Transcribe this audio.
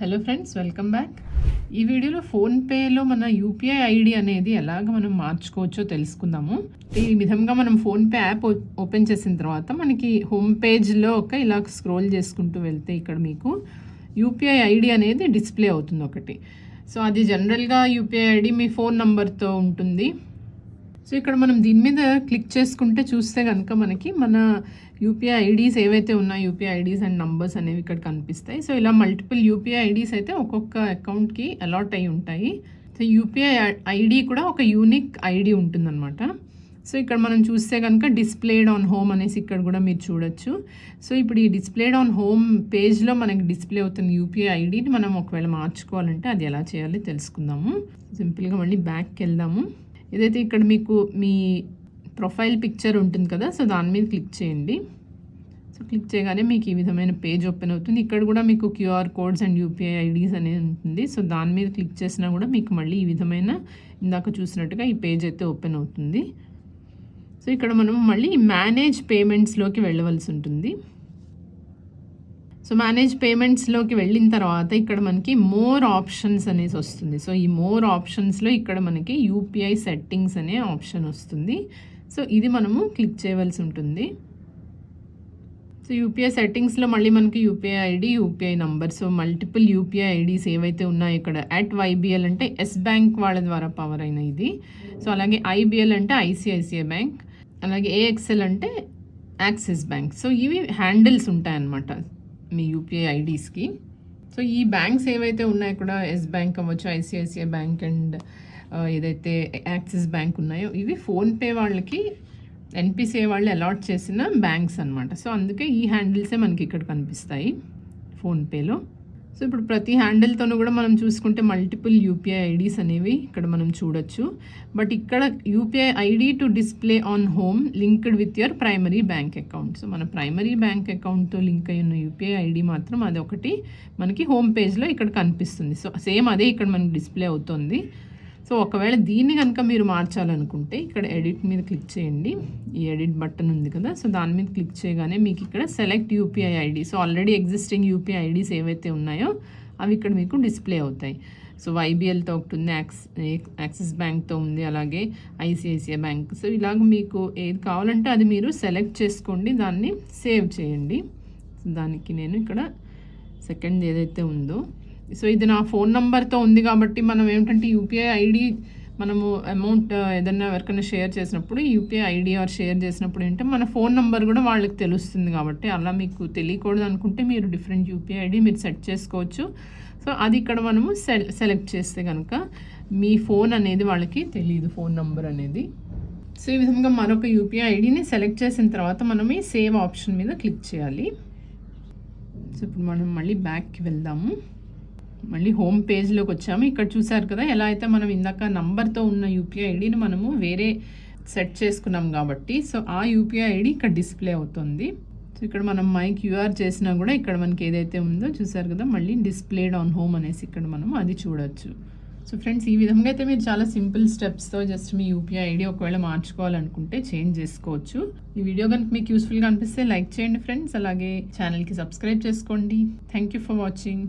Hello friends welcome back ఈ వీడియోలో ఫోన్పేలో మన యూపీఐ ఐడి అనేది ఎలాగ మనం మార్చుకోవచ్చో తెలుసుకుందాము. ఈ విధంగా మనం ఫోన్పే యాప్ ఓ- ఓపెన్ చేసిన తర్వాత మనకి హోమ్ పేజ్లో ఒక ఇలా స్క్రోల్ చేసుకుంటూ వెళ్తే ఇక్కడ మీకు యూపీఐ ఐడి అనేది డిస్ప్లే అవుతుంది ఒకటి. సో అది జనరల్గా యూపీఐ ఐడి మీ ఫోన్ నంబర్తో ఉంటుంది. సో ఇక్కడ మనం దీని మీద క్లిక్ చేసుకుంటే చూస్తే కనుక మనకి మన యూపీఐ ఐడీస్ ఏవైతే ఉన్నాయో యూపీఐ ఐడీస్ అండ్ నంబర్స్ అనేవి ఇక్కడ కనిపిస్తాయి. సో ఇలా మల్టిపుల్ యూపీఐ ఐడీస్ అయితే ఒక్కొక్క అకౌంట్కి అలాట్ అయి ఉంటాయి. సో యూపీఐ ఐడి కూడా ఒక యూనిక్ ఐడి ఉంటుందన్నమాట. సో ఇక్కడ మనం చూస్తే కనుక డిస్ప్లేడ్ ఆన్ హోమ్ అనేసి ఇక్కడ కూడా మీరు చూడొచ్చు. సో ఇప్పుడు ఈ డిస్ప్లేడ్ ఆన్ హోమ్ పేజ్లో మనకి డిస్ప్లే అవుతున్న యూపీఐ ఐడిని మనం ఒకవేళ మార్చుకోవాలంటే అది ఎలా చేయాలి తెలుసుకుందాము. సింపుల్గా మళ్ళీ బ్యాక్కి వెళ్దాము. ఏదైతే ఇక్కడ మీకు మీ ప్రొఫైల్ పిక్చర్ ఉంటుంది కదా సో దాని మీద క్లిక్ చేయండి. సో క్లిక్ చేయగానే మీకు ఈ విధమైన పేజ్ ఓపెన్ అవుతుంది. ఇక్కడ కూడా మీకు QR codes and UPI IDs అనేది ఉంటుంది. సో దాని మీద క్లిక్ చేసినా కూడా మీకు మళ్ళీ ఈ విధమైన ఇందాక చూసినట్టుగా ఈ పేజ్ అయితే ఓపెన్ అవుతుంది. సో ఇక్కడ మనం మళ్ళీ మేనేజ్ పేమెంట్స్లోకి వెళ్ళవలసి ఉంటుంది. సో మేనేజ్ పేమెంట్స్లోకి వెళ్ళిన తర్వాత ఇక్కడ మనకి మోర్ ఆప్షన్స్ అనేసి వస్తుంది. సో ఈ మోర్ ఆప్షన్స్లో ఇక్కడ మనకి యూపీఐ సెట్టింగ్స్ అనే ఆప్షన్ వస్తుంది. సో ఇది మనము క్లిక్ చేయవలసి ఉంటుంది. సో యూపీఐ సెట్టింగ్స్లో మళ్ళీ మనకి UPI ID UPI number so multiple UPI IDs ఏవైతే ఉన్నాయో ఇక్కడ అట్ వైబిఎల్ అంటే ఎస్ బ్యాంక్ వాళ్ళ ద్వారా పవర్ అయిన ఇది. సో అలాగే ఐబిఎల్ అంటే ఐసిఐసిఐ బ్యాంక్ అలాగే ఏఎక్స్ఎల్ అంటే యాక్సిస్ బ్యాంక్ సో ఇవి హ్యాండిల్స్ ఉంటాయన్నమాట. మీ యూపీఐ ఐడీస్కి. సో ఈ బ్యాంక్స్ ఏవైతే ఉన్నాయో కూడా ఎస్ బ్యాంక్ అవ్వచ్చు ఐసిఐసిఐ బ్యాంక్ అండ్ ఏదైతే యాక్సిస్ బ్యాంక్ ఉన్నాయో ఇవి ఫోన్పే వాళ్ళకి ఎన్పిసిఐ వాళ్ళు అలాట్ చేసిన బ్యాంక్స్ అన్నమాట. సో అందుకే ఈ హ్యాండిల్సే మనకి ఇక్కడ కనిపిస్తాయి ఫోన్పేలో సో ఇప్పుడు ప్రతి హ్యాండిల్తోనూ కూడా మనం చూసుకుంటే మల్టిపుల్ యూపీఐ ఐడీస్ అనేవి ఇక్కడ మనం చూడొచ్చు. బట్ ఇక్కడ UPI ID to display on home linked with your primary bank account. So మన ప్రైమరీ బ్యాంక్ అకౌంట్తో లింక్ అయి ఉన్న యూపీఐ ఐడి మాత్రం అది ఒకటి మనకి హోమ్ పేజ్లో ఇక్కడ కనిపిస్తుంది. సో సేమ్ అదే ఇక్కడ మనకి డిస్ప్లే అవుతుంది. సో ఒకవేళ దీన్ని కనుక మీరు మార్చాలనుకుంటే ఇక్కడ ఎడిట్ మీద క్లిక్ చేయండి. ఈ ఎడిట్ బటన్ ఉంది కదా సో దాని మీద క్లిక్ చేయగానే మీకు ఇక్కడ select UPI ID. So already existing UPI IDs ఏవైతే ఉన్నాయో అవి ఇక్కడ మీకు డిస్ప్లే అవుతాయి. సో వైబిఎల్తో ఒకటి ఉంది యాక్స్ యాక్సిస్ బ్యాంక్తో ఉంది అలాగే ఐసిఐసిఐ బ్యాంక్. సో ఇలాగ మీకు ఏది కావాలంటే అది మీరు సెలెక్ట్ చేసుకోండి దాన్ని సేవ్ చేయండి. సో దానికి నేను ఇక్కడ సెకండ్ ఏదైతే ఉందో సో ఇది నా ఫోన్ నెంబర్తో ఉంది కాబట్టి మనం ఏమిటంటే యూపీఐ ఐడి మనము అమౌంట్ ఏదన్నా ఎవరికైనా షేర్ చేసినప్పుడు యూపీఐ ఐడి ఆర్ షేర్ చేసినప్పుడు ఏంటంటే మన ఫోన్ నెంబర్ కూడా వాళ్ళకి తెలుస్తుంది కాబట్టి అలా మీకు తెలియకూడదు అనుకుంటే మీరు డిఫరెంట్ యూపీఐ ఐడి మీరు సెట్ చేసుకోవచ్చు. సో అది ఇక్కడ మనము సెల్ సెలెక్ట్ చేస్తే కనుక మీ ఫోన్ అనేది వాళ్ళకి తెలియదు ఫోన్ నెంబర్ అనేది. సో ఈ విధంగా మరొక యూపీఐ ఐడిని సెలెక్ట్ చేసిన తర్వాత మనం ఈ సేవ్ ఆప్షన్ మీద క్లిక్ చేయాలి. సో ఇప్పుడు మనం మళ్ళీ బ్యాక్కి వెళ్దాము. మళ్ళీ హోమ్ పేజ్లోకి వచ్చాము. ఇక్కడ చూసారు కదా ఎలా అయితే మనం ఇందాక నంబర్తో ఉన్న యూపీఐ ఐడిని మనము వేరే సెట్ చేసుకున్నాం కాబట్టి సో ఆ యూపీఐ ఐడి ఇక్కడ డిస్ప్లే అవుతుంది. సో ఇక్కడ మనం మై క్యూఆర్ చేసినా కూడా ఇక్కడ మనకి ఏదైతే ఉందో చూసారు కదా మళ్ళీ డిస్ప్లేడ్ ఆన్ హోమ్ అనేసి ఇక్కడ మనం అది చూడొచ్చు. సో ఫ్రెండ్స్ ఈ విధంగా అయితే మీరు చాలా సింపుల్ స్టెప్స్తో జస్ట్ మీ యూపీఐ ఐడి ఒకవేళ మార్చుకోవాలనుకుంటే చేంజ్ చేసుకోవచ్చు. ఈ వీడియో కనుక మీకు యూస్ఫుల్గా అనిపిస్తే లైక్ చేయండి ఫ్రెండ్స్. అలాగే ఛానల్కి సబ్స్క్రైబ్ చేసుకోండి. Thank you for watching